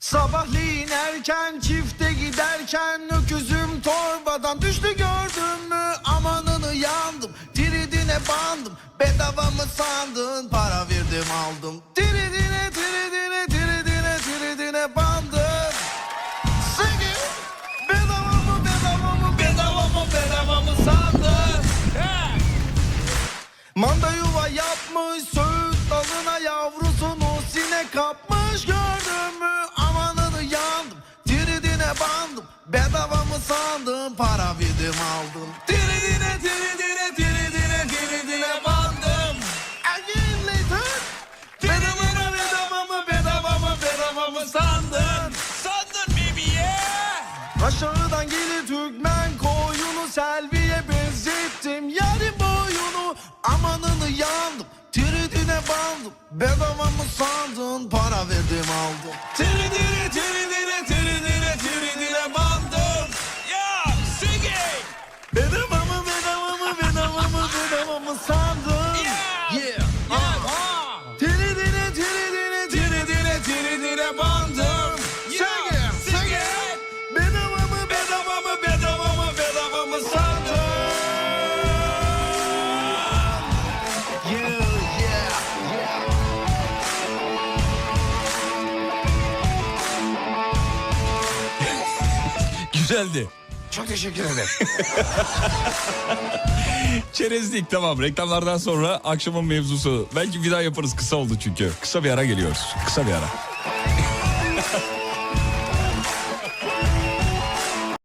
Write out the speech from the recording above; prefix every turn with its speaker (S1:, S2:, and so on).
S1: Sabahleyin erken çifte giderken öküzüm torbadan düştü gördüm mü? Amanını ya Tiridine bandım bedava mı sandın? Para verdim aldım. Tiridine tiridine tiridine tiridine bandım. Sing it. Bedava mı bedava mı bedava mı bedava mı sandın? Manda yuva yapmış söğüt dalına yavrusunu sinek kapmış. Gördün mü? Amanını yandım. Tiridine bandım. Bedava mı sandın? Para verdim aldım Aşağıdan gelir Türkmen koyunu Selviye benzettim yarın boyunu Amanını yandım Tiridine bandım Bedava mı sandın para verdim aldım Tiridine tiridine tiridine tiridine bandım
S2: Ya sing it.
S1: Bedava mı bedava mı bedava mı bedava mı sandın
S2: Yeah.
S1: Yeah
S2: Ah.
S1: Tiridine tiridine tiridine tiridine bandım
S2: Güzeldi.
S1: Çok teşekkür ederim.
S2: Çerezlik tamam reklamlardan sonra akşamın mevzusu. Belki bir daha yaparız kısa oldu çünkü. Kısa bir ara geliyoruz. Kısa bir ara.